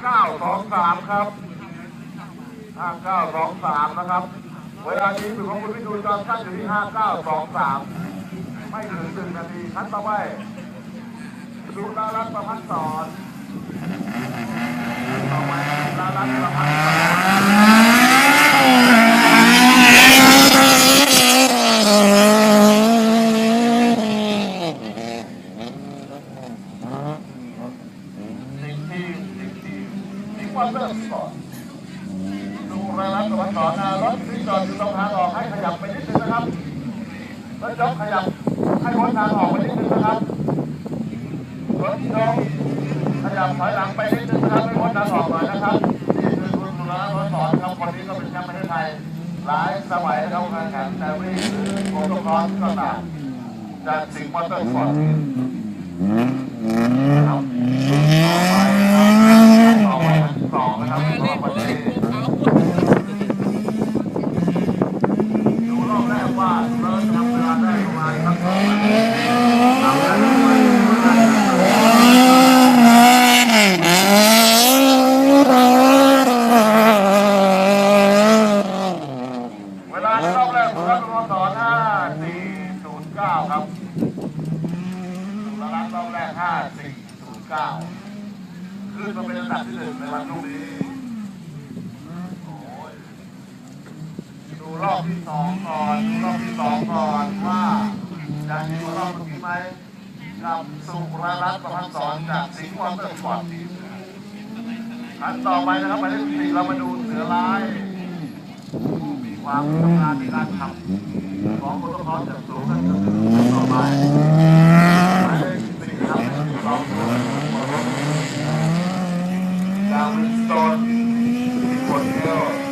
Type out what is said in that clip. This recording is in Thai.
5923ครับ5923นะครับ เวลานี้ถือของคุณพิจูนจอมสั้นอยู่ที่5923ไม่ถึงหนึ่งนาทีท่านต่อไปดูดารัตประพัฒสอนต่อไปดารัตประพัฒสอน สิ่งที่สิ่งที่สิ่ง ว่าเริ่มก่อนดูรายรับตะวันตอนะรถที่จอดอยู่ตรงทางออกให้ขยับไปนิดนึงนะครับรถยกขยับให้พ้นทางออกไปนิดนึงนะครับรถยกขยับถอยหลังไปนิดนึงนะครับให้พ้นทางออกหน่อยนะครับนี่คือคุณสุรรัตน์วัฒน์สอนครับคนนี้ก็เป็นแชมป์ประเทศไทยหลายสมัยแล้วการแข่งแต่วิ่งหรือโมโตคอสก็ตามจากสิ่งมอเตอร์สปอร์ตครับ ต่อไปครับต่อไปทั้งสองนะครับต่อไปที่ดูรอบแรกว่าเราจะทำเวลาได้ประมาณสักเท่าไหร่ทำได้ประมาณเวลาที่รอบแรกของท่านรอสอนห้าสี่ศูนย์ เก้าครับสุรรัตน์รอบแรกห้าสี่ศูนย์เก้าขึ้นมาเป็นอันดับที่หนึ่งในวันพรุ่งนี้ดูรอบที่สองก่อนดูรอบที่สองก่อนว่าจะมีรอบเมื่อกี้ไหมกับสุรรัตน์ประพันธ์สอนจากสิงห์วอเตอร์สปอร์ตทีมอันต่อไปนะครับหมายเลขสี่เรามาดูเสือร้าย ความทำนานในการทำของโปรโตคอลจากสูงกันต่อไปหมายเลขสี่ครับเราดูดาวินสโตนที่คนเดียว